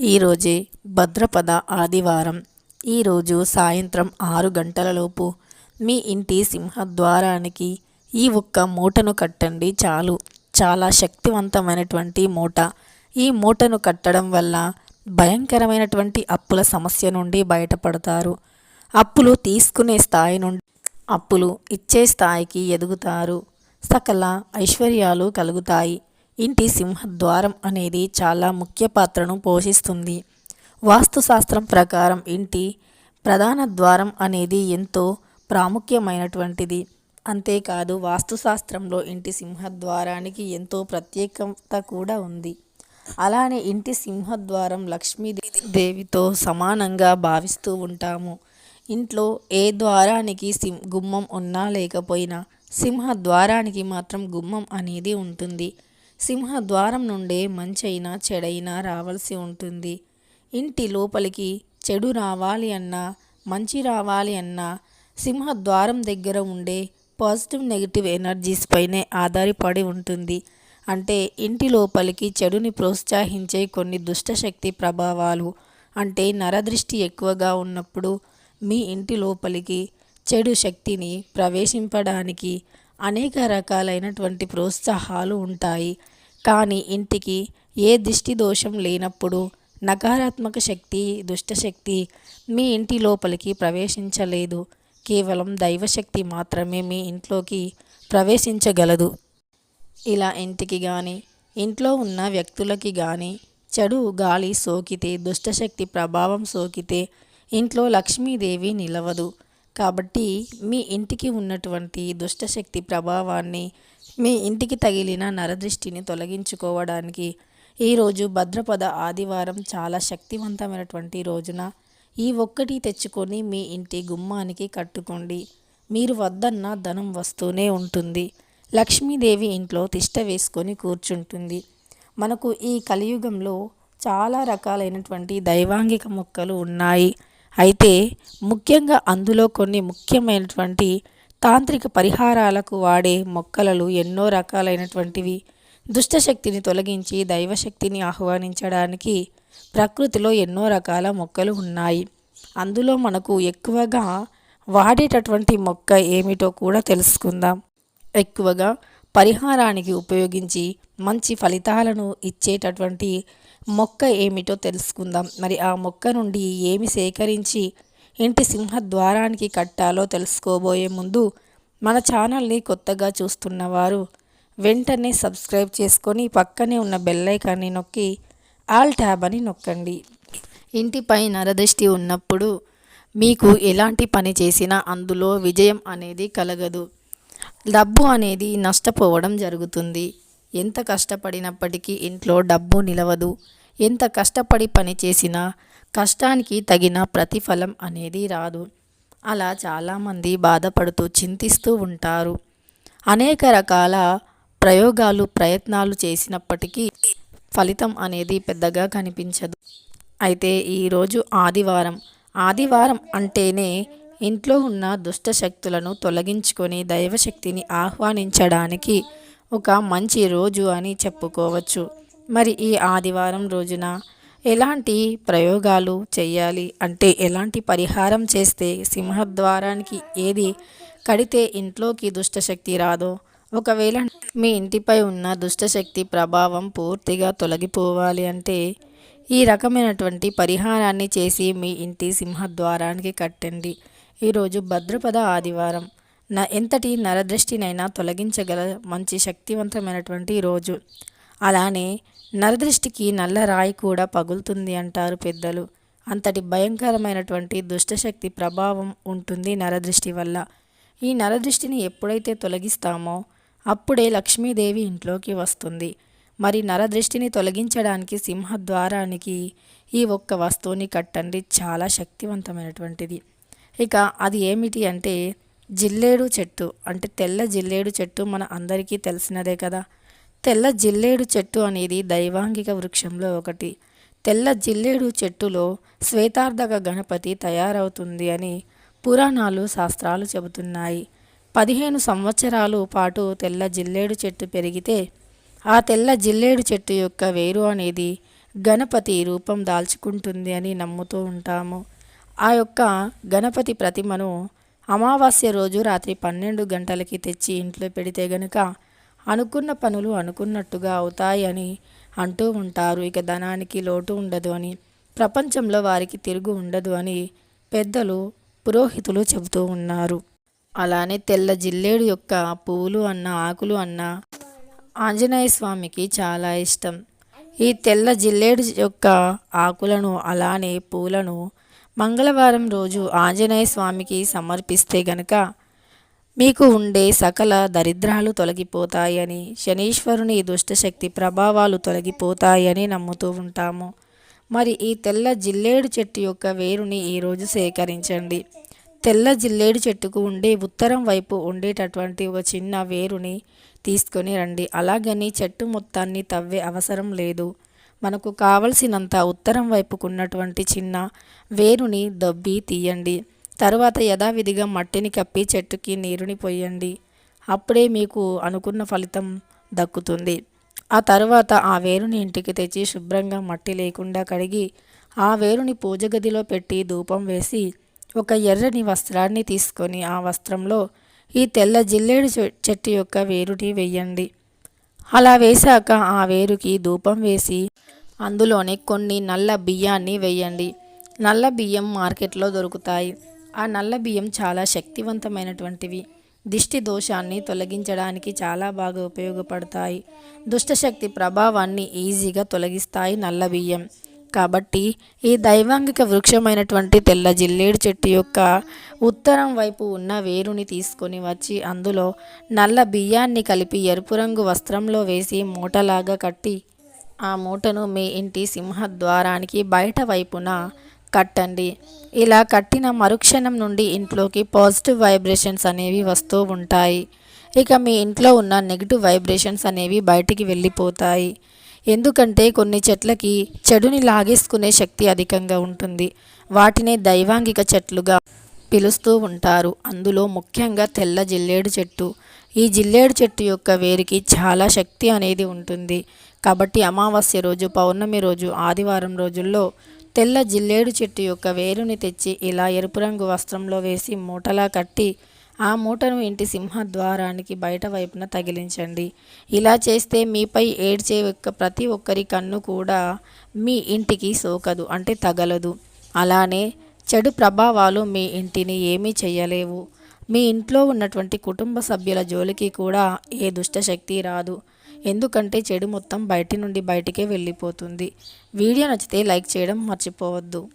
ఈరోజే భద్రపద ఆదివారం. ఈరోజు సాయంత్రం ఆరు గంటలలోపు మీ ఇంటి సింహద్వారానికి ఈ ఒక్క మూటను కట్టండి చాలు. చాలా శక్తివంతమైనటువంటి మూట. ఈ మూటను కట్టడం వల్ల భయంకరమైనటువంటి అప్పుల సమస్య నుండి బయటపడతారు. అప్పులు తీసుకునే స్థాయి నుండి అప్పులు ఇచ్చే స్థాయికి ఎదుగుతారు. సకల ఐశ్వర్యాలు కలుగుతాయి. ఇంటి సింహద్వారం అనేది చాలా ముఖ్య పాత్రను పోషిస్తుంది. వాస్తుశాస్త్రం ప్రకారం ఇంటి ప్రధాన ద్వారం అనేది ఎంతో ప్రాముఖ్యమైనటువంటిది. అంతేకాదు వాస్తుశాస్త్రంలో ఇంటి సింహద్వారానికి ఎంతో ప్రత్యేకత కూడా ఉంది. అలానే ఇంటి సింహద్వారం లక్ష్మీదేవి దేవితో సమానంగా భావిస్తూ ఉంటాము. ఇంట్లో ఏ ద్వారానికి సింహ గుమ్మం ఉన్నా లేకపోయినా సింహద్వారానికి మాత్రం గుమ్మం అనేది ఉంటుంది. సింహద్వారం నుండే మంచైనా చెడైనా రావాల్సి ఉంటుంది. ఇంటి లోపలికి చెడు రావాలి అన్నా మంచి రావాలి అన్నా సింహద్వారం దగ్గర ఉండే పాజిటివ్ నెగిటివ్ ఎనర్జీస్ పైనే ఆధారపడి ఉంటుంది. అంటే ఇంటి లోపలికి చెడుని ప్రోత్సహించే కొన్ని దుష్టశక్తి ప్రభావాలు. అంటే నరదృష్టి ఎక్కువగా ఉన్నప్పుడు మీ ఇంటి లోపలికి చెడు శక్తిని ప్రవేశింపడానికి అనేక రకాలైనటువంటి ప్రోత్సాహాలు ఉంటాయి. కానీ ఇంటికి ఏ దిష్టి దోషం లేనప్పుడు నకారాత్మక శక్తి దుష్టశక్తి మీ ఇంటి లోపలికి ప్రవేశించలేదు. కేవలం దైవశక్తి మాత్రమే మీ ఇంట్లోకి ప్రవేశించగలదు. ఇలా ఇంటికి కానీ ఇంట్లో ఉన్న వ్యక్తులకి కానీ చెడు గాలి సోకితే దుష్టశక్తి ప్రభావం సోకితే ఇంట్లో లక్ష్మీదేవి నిలవదు. కాబట్టి మీ ఇంటికి ఉన్నటువంటి దుష్టశక్తి ప్రభావాన్ని మీ ఇంటికి తగిలిన నరదృష్టిని తొలగించుకోవడానికి ఈరోజు భద్రపద ఆదివారం చాలా శక్తివంతమైనటువంటి రోజున ఈ ఒక్కటి తెచ్చుకొని మీ ఇంటి గుమ్మానికి కట్టుకోండి. మీరు వద్దన్న ధనం వస్తూనే ఉంటుంది. లక్ష్మీదేవి ఇంట్లో తిష్ట వేసుకొని కూర్చుంటుంది. మనకు ఈ కలియుగంలో చాలా రకాలైనటువంటి దైవాంగిక మొక్కలు ఉన్నాయి. అయితే ముఖ్యంగా అందులో కొన్ని ముఖ్యమైనటువంటి తాంత్రిక పరిహారాలకు వాడే మొక్కలలో ఎన్నో రకాలైనటువంటివి. దుష్టశక్తిని తొలగించి దైవశక్తిని ఆహ్వానించడానికి ప్రకృతిలో ఎన్నో రకాల మొక్కలు ఉన్నాయి. అందులో మనకు ఎక్కువగా వాడేటటువంటి మొక్క ఏమిటో కూడా తెలుసుకుందాం. ఎక్కువగా పరిహారానికి ఉపయోగించి మంచి ఫలితాలను ఇచ్చేటటువంటి మొక్క ఏమిటో తెలుసుకుందాం. మరి ఆ మొక్క నుండి ఏమి సేకరించి ఇంటి సింహద్వారానికి కట్టాలో తెలుసుకోబోయే ముందు మన ఛానల్ని కొత్తగా చూస్తున్నవారు వెంటనే సబ్స్క్రైబ్ చేసుకొని పక్కనే ఉన్న బెల్లైకాన్ని నొక్కి ఆల్ ట్యాబ్ అని నొక్కండి. ఇంటిపై నరదృష్టి ఉన్నప్పుడు మీకు ఎలాంటి పని చేసినా అందులో విజయం అనేది కలగదు. డబ్బు అనేది నష్టపోవడం జరుగుతుంది. ఎంత కష్టపడినప్పటికీ ఇంట్లో డబ్బు నిలవదు. ఎంత కష్టపడి పని చేసినా కష్టానికి తగిన ప్రతిఫలం అనేది రాదు. అలా చాలామంది బాధపడుతూ చింతిస్తూ ఉంటారు. అనేక రకాల ప్రయోగాలు ప్రయత్నాలు చేసినప్పటికీ ఫలితం అనేది పెద్దగా కనిపించదు. అయితే ఈరోజు ఆదివారం. ఆదివారం అంటేనే ఇంట్లో ఉన్న దుష్ట శక్తులను తొలగించుకొని దైవశక్తిని ఆహ్వానించడానికి ఒక మంచి రోజు అని చెప్పుకోవచ్చు. మరి ఈ ఆదివారం రోజున ఎలాంటి ప్రయోగాలు చేయాలి అంటే ఎలాంటి పరిహారం చేస్తే సింహద్వారానికి ఏది కడితే ఇంట్లోకి దుష్టశక్తి రాదో? ఒకవేళ మీ ఇంటిపై ఉన్న దుష్టశక్తి ప్రభావం పూర్తిగా తొలగిపోవాలి అంటే ఈ రకమైనటువంటి పరిహారాన్ని చేసి మీ ఇంటి సింహద్వారానికి కట్టండి. ఈరోజు భద్రపద ఆదివారం. నా ఎంతటి నరదృష్టినైనా తొలగించగల మంచి శక్తివంతమైనటువంటి రోజు. అలానే నరదృష్టికి నల్ల రాయి కూడా పగులుతుంది అంటారు పెద్దలు. అంతటి భయంకరమైనటువంటి దుష్టశక్తి ప్రభావం ఉంటుంది నరదృష్టి వల్ల. ఈ నరదృష్టిని ఎప్పుడైతే తొలగిస్తామో అప్పుడే లక్ష్మీదేవి ఇంట్లోకి వస్తుంది. మరి నరదృష్టిని తొలగించడానికి సింహద్వారానికి ఈ ఒక్క వస్తువుని కట్టండి. చాలా శక్తివంతమైనటువంటిది. ఇక అది ఏమిటి అంటే జిల్లేడు చెట్టు అంటే తెల్ల జిల్లేడు చెట్టు మన అందరికీ తెలిసినదే కదా. తెల్ల జిల్లేడు చెట్టు అనేది దైవాంగిక వృక్షంలో ఒకటి. తెల్ల జిల్లేడు చెట్టులో శ్వేతార్ధక గణపతి తయారవుతుంది అని పురాణాలు శాస్త్రాలు చెబుతున్నాయి. పదిహేను సంవత్సరాలు పాటు తెల్ల జిల్లేడు చెట్టు పెరిగితే ఆ తెల్ల జిల్లేడు చెట్టు యొక్క వేరు అనేది గణపతి రూపం దాల్చుకుంటుంది అని నమ్ముతూ ఉంటాము. ఆ యొక్క గణపతి ప్రతిమను అమావాస్య రోజు రాత్రి పన్నెండు గంటలకి తెచ్చి ఇంట్లో పెడితే గనుక అనుకున్న పనులు అనుకున్నట్టుగా అవుతాయి అని అంటూ ఉంటారు. ఇక ధనానికి లోటు ఉండదు అని ప్రపంచంలో వారికి తిరుగు ఉండదు అని పెద్దలు పురోహితులు చెబుతూ ఉన్నారు. అలానే తెల్ల జిల్లేడు యొక్క పువ్వులు అన్న ఆకులు అన్న ఆంజనేయ స్వామికి చాలా ఇష్టం. ఈ తెల్ల జిల్లేడు యొక్క ఆకులను అలానే పూలను మంగళవారం రోజు ఆంజనేయ స్వామికి సమర్పిస్తే గనక మీకు ఉండే సకల దరిద్రాలు తొలగిపోతాయని శనీశ్వరుని దుష్టశక్తి ప్రభావాలు తొలగిపోతాయని నమ్ముతూ ఉంటాము. మరి ఈ తెల్ల జిల్లేడు చెట్టు యొక్క వేరుని ఈరోజు సేకరించండి. తెల్ల జిల్లేడు చెట్టుకు ఉండే ఉత్తరం వైపు ఉండేటటువంటి ఒక చిన్న వేరుని తీసుకొని రండి. అలాగని చెట్టు మొత్తాన్ని తవ్వే అవసరం లేదు. మనకు కావలసినంత ఉత్తరం వైపుకున్నటువంటి చిన్న వేరుని దొబ్బి తీయండి. తరువాత యథావిధిగా మట్టిని కప్పి చెట్టుకి నీరుని పోయండి అప్పుడే మీకు అనుకున్న ఫలితం దక్కుతుంది. ఆ తర్వాత ఆ వేరుని ఇంటికి తెచ్చి శుభ్రంగా మట్టి లేకుండా కడిగి ఆ వేరుని పూజ గదిలో పెట్టి ధూపం వేసి ఒక ఎర్రని వస్త్రాన్ని తీసుకొని ఆ వస్త్రంలో ఈ తెల్ల జిల్లేడు చెట్టు యొక్క వేరుని వెయ్యండి అలా వేశాక ఆ వేరుకి ధూపం వేసి అందులోనే కొన్ని నల్ల బియ్యాన్ని వేయండి. నల్ల బియ్యం మార్కెట్లో దొరుకుతాయి. ఆ నల్ల బియ్యం చాలా శక్తివంతమైనటువంటివి. దిష్టి దోషాన్ని తొలగించడానికి చాలా బాగా ఉపయోగపడతాయి. దుష్టశక్తి ప్రభావాన్ని ఈజీగా తొలగిస్తాయి నల్ల బియ్యం. కాబట్టి ఈ దైవాంగిక వృక్షమైనటువంటి తెల్ల జిల్లేడు చెట్టు యొక్క ఉత్తరం వైపు ఉన్న వేరుని తీసుకొని వచ్చి అందులో నల్ల బియ్యాన్ని కలిపి ఎరుపు రంగు వస్త్రంలో వేసి మూటలాగా కట్టి ఆ మూటను మీ ఇంటి సింహద్వారానికి బయట వైపున కట్టండి. ఇలా కట్టిన మరుక్షణం నుండి ఇంట్లోకి పాజిటివ్ వైబ్రేషన్స్ అనేవి వస్తూ ఉంటాయి. ఇక మీ ఇంట్లో ఉన్న నెగిటివ్ వైబ్రేషన్స్ అనేవి బయటికి వెళ్ళిపోతాయి. ఎందుకంటే కొన్ని చెట్లకి చెడుని లాగేసుకునే శక్తి అధికంగా ఉంటుంది. వాటినే దైవాంగిక చెట్లుగా పిలుస్తూ ఉంటారు. అందులో ముఖ్యంగా తెల్ల జిల్లేడు చెట్టు. ఈ జిల్లేడు చెట్టు యొక్క వేరుకి చాలా శక్తి అనేది ఉంటుంది. కాబట్టి అమావాస్య రోజు పౌర్ణమి రోజు ఆదివారం రోజుల్లో తెల్ల జిల్లేడు చెట్టు యొక్క వేరుని తెచ్చి ఇలా ఎరుపు రంగు వస్త్రంలో వేసి మూటలా కట్టి ఆ మూటను ఇంటి సింహద్వారానికి బయట వైపున తగిలించండి. ఇలా చేస్తే మీపై ఏడ్చే యొక్క ప్రతి ఒక్కరి కన్ను కూడా మీ ఇంటికి సోకదు అంటే తగలదు. అలానే చెడు ప్రభావాలు మీ ఇంటిని ఏమీ చేయలేవు మీ ఇంట్లో ఉన్నటువంటి కుటుంబ సభ్యుల జోలికి కూడా ఏ దుష్టశక్తి రాదు. ఎందుకంటే చెడు మొత్తం బయటి నుండి బయటికే వెళ్ళిపోతుంది. వీడియో నచ్చితే లైక్ చేయడం మర్చిపోవద్దు.